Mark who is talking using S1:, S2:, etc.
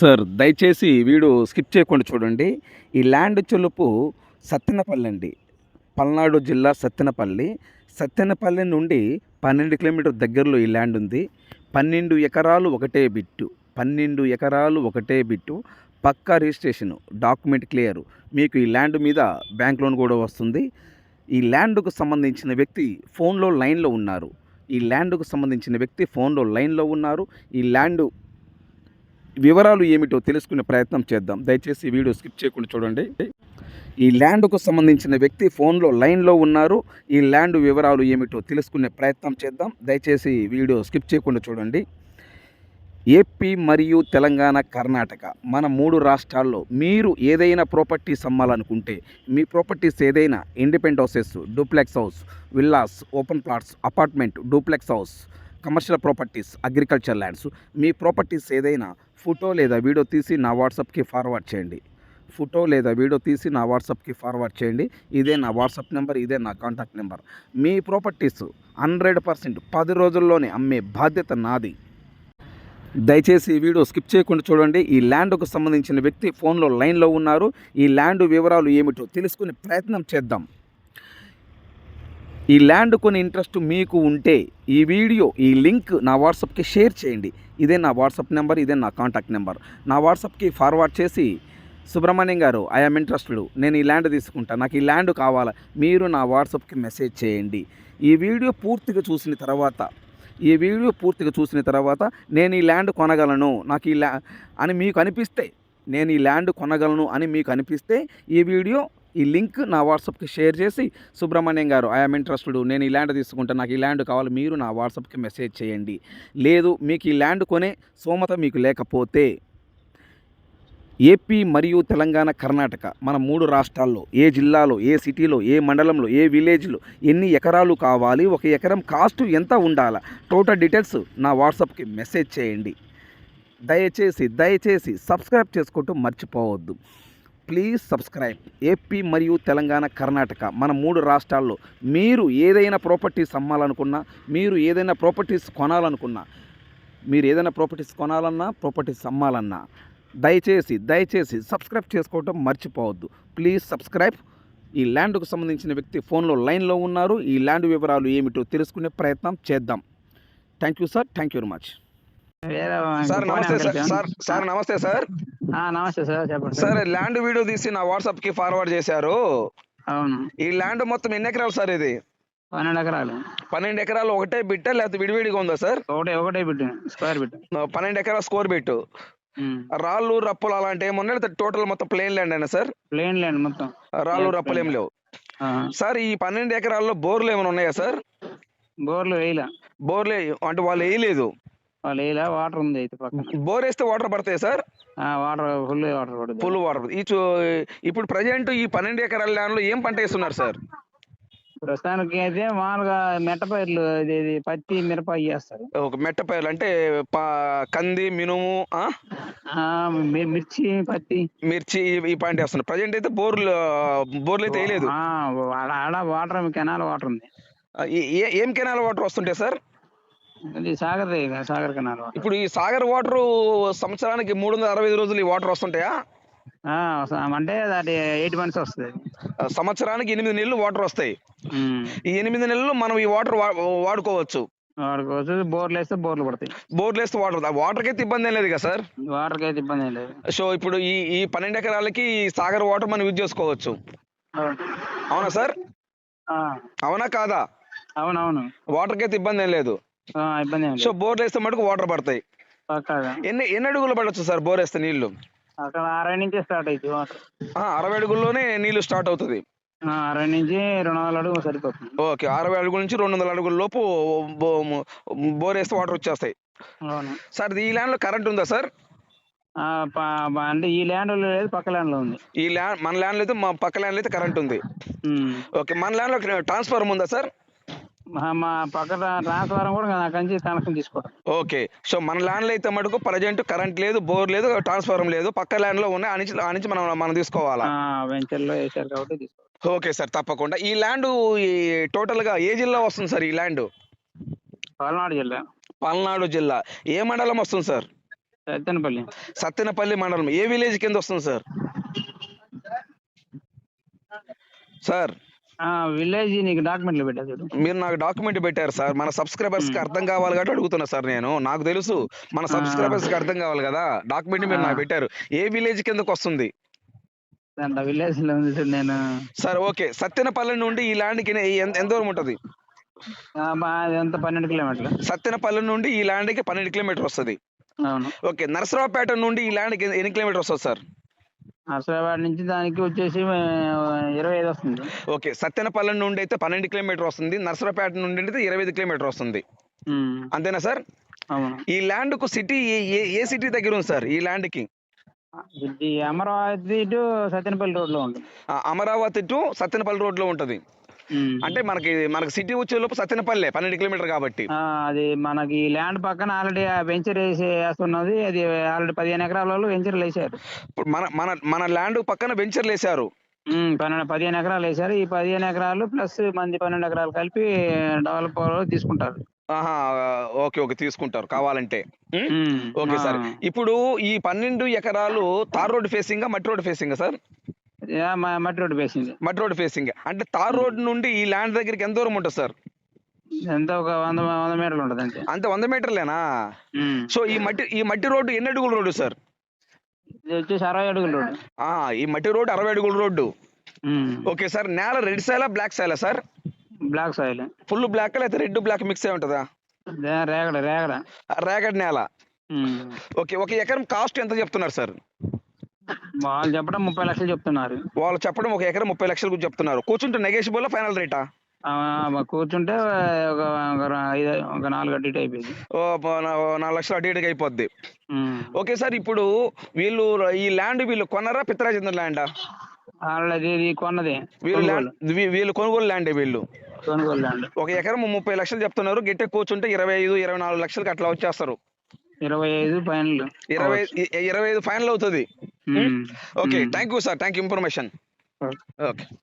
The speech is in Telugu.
S1: సార్ దయచేసి వీడు స్కిప్ చేయకుండా చూడండి ఈ ల్యాండ్ చెలుపు సత్తెనపల్లి అండి పల్నాడు జిల్లా సత్తెనపల్లి సత్తెనపల్లి నుండి పన్నెండు కిలోమీటర్ దగ్గరలో ఈ ల్యాండ్ ఉంది పన్నెండు ఎకరాలు ఒకటే బిట్టు పన్నెండు ఎకరాలు ఒకటే బిట్టు పక్కా రిజిస్ట్రేషన్ డాక్యుమెంట్ క్లియర్ మీకు ఈ ల్యాండ్ మీద బ్యాంక్ లోన్ కూడా వస్తుంది ఈ ల్యాండ్కు సంబంధించిన వ్యక్తి ఫోన్లో లైన్లో ఉన్నారు ఈ ల్యాండ్కు సంబంధించిన వ్యక్తి ఫోన్లో లైన్లో ఉన్నారు ఈ ల్యాండ్ వివరాలు ఏమిటో తెలుసుకునే ప్రయత్నం చేద్దాం దయచేసి వీడియో స్కిప్ చేయకుండా చూడండి ఈ ల్యాండ్కు సంబంధించిన వ్యక్తి ఫోన్లో లైన్లో ఉన్నారు ఈ ల్యాండ్ వివరాలు ఏమిటో తెలుసుకునే ప్రయత్నం చేద్దాం దయచేసి వీడియో స్కిప్ చేయకుండా చూడండి ఏపీ మరియు తెలంగాణ కర్ణాటక మన మూడు రాష్ట్రాల్లో మీరు ఏదైనా ప్రాపర్టీస్ అమ్మాలనుకుంటే మీ ప్రాపర్టీస్ ఏదైనా independent houses duplex house villas open plots apartment duplex house commercial properties agriculture lands మీ ప్రాపర్టీస్ ఏదైనా ఫోటో లేదా వీడియో తీసి నా వాట్సాప్కి ఫార్వర్డ్ చేయండి ఫోటో లేదా వీడియో తీసి నా వాట్సాప్కి ఫార్వర్డ్ చేయండి ఇదే నా వాట్సాప్ నెంబర్ ఇదే నా కాంటాక్ట్ నెంబర్ మీ ప్రాపర్టీస్ హండ్రెడ్ పర్సెంట్ పది రోజుల్లోనే అమ్మే బాధ్యత నాది దయచేసి ఈ వీడియో స్కిప్ చేయకుండా చూడండి ఈ ల్యాండ్కు సంబంధించిన వ్యక్తి ఫోన్లో లైన్లో ఉన్నారు ఈ ల్యాండ్ వివరాలు ఏమిటో తెలుసుకునే ప్రయత్నం చేద్దాం ఈ ల్యాండ్ కొన్ని ఇంట్రెస్ట్ మీకు ఉంటే ఈ వీడియో ఈ లింక్ నా వాట్సాప్కి షేర్ చేయండి ఇదే నా వాట్సాప్ నెంబర్ ఇదే నా కాంటాక్ట్ నెంబర్ నా వాట్సాప్కి ఫార్వర్డ్ చేసి సుబ్రహ్మణ్యం గారు ఐఎమ్ ఇంట్రెస్టెడ్ నేను ఈ ల్యాండ్ తీసుకుంటాను నాకు ఈ ల్యాండ్ కావాలా మీరు నా వాట్సాప్కి మెసేజ్ చేయండి ఈ వీడియో పూర్తిగా చూసిన తర్వాత ఈ వీడియో పూర్తిగా చూసిన తర్వాత నేను ఈ ల్యాండ్ కొనగలను నాకు ఈ ల్యా అని మీకు అనిపిస్తే నేను ఈ ల్యాండ్ కొనగలను అని మీకు అనిపిస్తే ఈ వీడియో ఈ లింక్ నా వాట్సాప్కి షేర్ చేసి సుబ్రహ్మణ్యం గారు ఐఎమ్ ఇంట్రెస్టెడ్ నేను ఈ ల్యాండ్ తీసుకుంటాను నాకు ఈ ల్యాండ్ కావాలి మీరు నా వాట్సాప్కి మెసేజ్ చేయండి లేదు మీకు ఈ ల్యాండ్ కొనే సోమత మీకు లేకపోతే ఏపీ మరియు తెలంగాణ కర్ణాటక మన మూడు రాష్ట్రాల్లో ఏ జిల్లాలో ఏ సిటీలో ఏ మండలంలో ఏ విలేజ్లో ఎన్ని ఎకరాలు కావాలి ఒక ఎకరం కాస్ట్ ఎంత ఉండాలా టోటల్ డీటెయిల్స్ నా వాట్సాప్కి మెసేజ్ చేయండి దయచేసి దయచేసి సబ్స్క్రైబ్ చేసుకుంటూ మర్చిపోవద్దు ప్లీజ్ సబ్స్క్రైబ్ ఏపీ మరియు తెలంగాణ కర్ణాటక మన మూడు రాష్ట్రాల్లో మీరు ఏదైనా ప్రాపర్టీస్ అమ్మాలనుకున్నా మీరు ఏదైనా ప్రాపర్టీస్ కొనాలనుకున్నా మీరు ఏదైనా ప్రాపర్టీస్ కొనాలన్నా ప్రాపర్టీస్ అమ్మాలన్నా దయచేసి దయచేసి సబ్స్క్రైబ్ చేసుకోవటం మర్చిపోవద్దు ప్లీజ్ సబ్స్క్రైబ్ ఈ ల్యాండ్కు సంబంధించిన వ్యక్తి ఫోన్లో లైన్లో ఉన్నారు ఈ ల్యాండ్ వివరాలు ఏమిటో తెలుసుకునే ప్రయత్నం చేద్దాం thank you sir thank you very much
S2: sir నమస్తే సార్ సార్ నమస్తే సార్
S3: నమస్తే సార్ చెప్పండి
S2: సరే ల్యాండ్ వీడియో తీసి నా వాట్సాప్ కి ఫార్వర్డ్ చేశారు
S3: అవును
S2: ఈ ల్యాండ్ మొత్తం ఎన్ని ఎకరాలు సార్ ఇది
S3: పన్నెండు ఎకరాలు
S2: పన్నెండు ఎకరాలు ఒకటే బిట్ట లేకపోతే విడివిడిగా ఉందా సార్
S3: ఒకటే ఒకటే బిట్ స్క్వేర్ బిట్
S2: పన్నెండు ఎకరాల స్కోర్ బిట్ రాళ్ళు రప్పలు అలాంటి ఏమన్నా టోటల్ మొత్తం ప్లేన్ ల్యాండ్ అయినా సార్
S3: ప్లేన్ ల్యాండ్ మొత్తం
S2: రాళ్ళు రప్పలు ఏం లేవు సార్ ఈ పన్నెండు ఎకరాల్లో బోర్లు ఏమైనా ఉన్నాయా సార్
S3: బోర్లు వేయలే
S2: బోర్లు అంటే వాళ్ళు వేయలేదు
S3: వాళ్ళు వేయలే వాటర్ ఉంది అయితే
S2: బోర్ వేస్తే వాటర్ పడతాయి సార్
S3: వాటర్ ఫుల్ వాటర్ పడుతుంది
S2: ఫుల్ వాటర్ ఈ ఇప్పుడు ప్రజెంట్ ఈ పన్నెండు ఎకరాల ల్యాండ్ లో ఏం పంట వేస్తున్నారు సార్
S3: ప్రస్తుతానికి అయితే మామూలుగా మెట్టపైర్లు ఇది పత్తి మిరప చేస్తారు
S2: ఒక మెట్టపైర్లు అంటే కంది మినుము
S3: మిర్చి పత్తి
S2: మిర్చి ఈ పంట వేస్తున్నారు ప్రజెంట్ అయితే బోర్లు బోర్లు అయితే వేయలేదు
S3: ఆడ వాటర్ కెనాల్ వాటర్ ఉంది
S2: ఏం కెనాల్ వాటర్ వస్తుంటాయి సార్
S3: సాగర్ సాగర్ కెనాల్
S2: ఇప్పుడు ఈ సాగర్ వాటర్ సంవత్సరానికి మూడు వందల అరవై ఐదు రోజులు ఈ వాటర్ వస్తుంటాయా
S3: అంటే దాటి ఎయిట్ మంత్స్ వస్తుంది
S2: సంవత్సరానికి ఎనిమిది నెలలు వాటర్ వస్తాయి ఈ ఎనిమిది నెలలు మనం ఈ వాటర్ వాడుకోవచ్చు
S3: వాడుకోవచ్చు బోర్లు వేస్తే బోర్లు పడతాయి
S2: బోర్లు వేస్తే వాటర్ వాటర్కి అయితే ఇబ్బంది ఏం లేదు కదా సార్
S3: వాటర్కి అయితే ఇబ్బంది ఏం లేదు
S2: సో ఇప్పుడు ఈ ఈ పన్నెండు ఎకరాలకి సాగర్ వాటర్ మనం యూజ్ చేసుకోవచ్చు అవునా సార్ అవునా కాదా
S3: అవునవును
S2: కి అయితే ఇబ్బంది ఏం లేదు
S3: ఇబ్బంది
S2: సో
S3: లేదు
S2: బోర్లు వేస్తే మటుకు వాటర్ పడతాయి ఎన్ని ఎన్ని అడుగులు పడవచ్చు సార్ బోర్ వేస్తే నీళ్లు
S3: అక్కడ అరవై నుంచి స్టార్ట్ అవుతుంది
S2: అరవై అడుగుల్లోనే నీళ్లు స్టార్ట్ అవుతుంది
S3: అరవై నుంచి రెండు వందల అడుగులు సరిపోతుంది
S2: ఓకే అరవై అడుగుల నుంచి రెండు వందల అడుగుల లోపు బో- బోర్ వేస్తే వాటర్ వచ్చేస్తాయి
S3: అవును
S2: సార్ ఈ ల్యాండ్లో కరెంట్ ఉందా సార్
S3: అంటే ఈ ల్యాండ్ లో లేదు పక్క ల్యాండ్ లో ఉంది
S2: ఈ ల్యాండ్ మన ల్యాండ్లో అయితే మా పక్క ల్యాండ్లో అయితే కరెంట్ ఉంది ఓకే మన ల్యాండ్లో ట్రాన్స్ఫార్మర్ ఉందా సార్
S3: మా పక్కన ట్రాన్స్ఫారం కూడా నాకు అంచి కనెక్షన్ తీసుకోవడం
S2: ఓకే సో మన ల్యాండ్ లో అయితే మటుకు ప్రజెంట్ కరెంట్ లేదు బోర్ లేదు ట్రాన్స్ఫారం లేదు పక్క ల్యాండ్ లో ఉన్నాయి మనం మనం తీసుకోవాలా ఓకే సార్ తప్పకుండా ఈ ల్యాండ్ ఈ టోటల్ గా ఏ జిల్లా వస్తుంది సార్ ఈ ల్యాండ్
S3: పల్నాడు జిల్లా
S2: పల్నాడు జిల్లా ఏ మండలం వస్తుంది సార్
S3: సత్తెనపల్లి
S1: సత్తెనపల్లి మండలం ఏ విలేజ్ కింద వస్తుంది సార్ సార్
S3: విలేజ్ నీకు డాక్యుమెంట్లు చూడు
S1: మీరు నాకు డాక్యుమెంట్ పెట్టారు సార్ మన సబ్స్క్రైబర్స్ కి అర్థం కావాలి కాబట్టి అడుగుతున్నా సార్ నేను నాకు తెలుసు మన సబ్స్క్రైబర్స్ కి అర్థం కావాలి కదా డాక్యుమెంట్ మీరు నాకు పెట్టారు ఏ విలేజ్ కిందకు వస్తుంది
S3: విలేజ్ లో సార్ నేను
S1: సార్ ఓకే సత్యనపల్లి నుండి ఈ ల్యాండ్ కి ఎంత దూరం ఉంటది
S3: ఎంత పన్నెండు కిలోమీటర్లు
S1: సత్యనపల్లి నుండి ఈ ల్యాండ్ కి పన్నెండు కిలోమీటర్ వస్తుంది ఓకే నరసరావుపేట నుండి ఈ ల్యాండ్ కి ఎన్ని కిలోమీటర్ వస్తుంది సార్
S3: నర్సరాబాద్ నుంచి దానికి వచ్చేసి ఇరవై ఐదు వస్తుంది
S1: ఓకే సత్యనపల్లి నుండి అయితే పన్నెండు కిలోమీటర్ వస్తుంది నర్సరాపేట నుండి అయితే ఇరవై ఐదు కిలోమీటర్ వస్తుంది అంతేనా సార్ ఈ ల్యాండ్ కు సిటీ ఏ సిటీ దగ్గర ఉంది సార్ ఈ ల్యాండ్ కి
S3: అమరావతి టు సత్యనపల్లి రోడ్ లో ఉంటుంది
S1: అమరావతి టు సత్యనపల్లి రోడ్ లో ఉంటుంది అంటే మనకి మనకి సిటీ వచ్చే లోపు సత్యనపల్లె పన్నెండు కిలోమీటర్ కాబట్టి
S3: అది మనకి ల్యాండ్ పక్కన ఆల్రెడీ వెంచర్ వేసేస్తున్నది అది ఆల్రెడీ పదిహేను ఎకరాలలో వెంచర్లు వేసారు
S1: ఇప్పుడు మన మన మన ల్యాండ్ పక్కన వెంచర్లు
S3: వేసారు పన్నెండు పదిహేను ఎకరాలు వేసారు ఈ పదిహేను ఎకరాలు ప్లస్ మంది పన్నెండు ఎకరాలు కలిపి డెవలప్ తీసుకుంటారు
S1: ఓకే ఓకే తీసుకుంటారు కావాలంటే ఓకే సార్ ఇప్పుడు ఈ పన్నెండు ఎకరాలు తార్ రోడ్ ఫేసింగ్ మట్టి రోడ్ ఫేసింగ్ సార్
S3: మట్టి రోడ్ ఫేసింగ్
S1: మట్టి రోడ్ ఫేసింగ్ అంటే తార్ hmm. రోడ్ నుండి ఈ ల్యాండ్ దగ్గరికి ఎంత దూరం ఉంటుంది సార్
S3: ఎంత ఒక వంద వంద మీటర్లు ఉంటుంది అంతే
S1: అంత వంద మీటర్లేనా
S3: hmm.
S1: సో ఈ మట్టి ఈ మట్టి రోడ్డు ఎన్ని అడుగుల రోడ్డు సార్
S3: వచ్చేసి అరవై అడుగుల రోడ్డు
S1: ఈ మట్టి రోడ్డు అరవై అడుగుల రోడ్డు
S3: hmm.
S1: ఓకే సార్ నేల రెడ్ సైలా black సైలా sir
S3: black soil
S1: full black లేకపోతే రెడ్ బ్లాక్ మిక్స్ అయి ఉంటుందా
S3: రేగడ రేగడ
S1: రేగడ నేల ఓకే ఒక ఎకరం కాస్ట్ ఎంత చెప్తున్నారు సార్
S3: వాళ్ళు చెప్పడం ముప్పై లక్షలు చెప్తున్నారు
S1: వాళ్ళు చెప్పడం ఒక ఎకరం ముప్పై లక్షల గురించి చెప్తున్నారు కూర్చుంటే నెగేషియబుల్ ఫైనల్ రేటా
S3: కూర్చుంటే ఒక ఐదు ఒక నాలుగు అటు అయిపోయింది
S1: అయిపోయింది నాలుగు లక్షలు అటు ఇటుకి అయిపోద్ది ఓకే సార్ ఇప్పుడు వీళ్ళు ఈ ల్యాండ్ వీళ్ళు కొన్నారా పిత్రాజేంద్ర ల్యాండ్
S3: వాళ్ళది కొన్నదే
S1: వీళ్ళు ల్యాండ్ వీళ్ళు కొనుగోలు ల్యాండ్ వీళ్ళు
S3: కొనుగోలు ల్యాండ్
S1: ఒక ఎకరం ముప్పై లక్షలు చెప్తున్నారు గిట్టే కూర్చుంటే ఇరవై ఐదు ఇరవై నాలుగు లక్షలకి అట్లా వచ్చేస్తారు
S3: ఇరవై ఐదు ఫైనల్
S1: ఇరవై ఇరవై ఐదు ఫైనల్ అవుతుంది Hmm.
S3: Okay,
S1: Hmm. thank you, sir. Thank you
S3: information.
S1: Okay.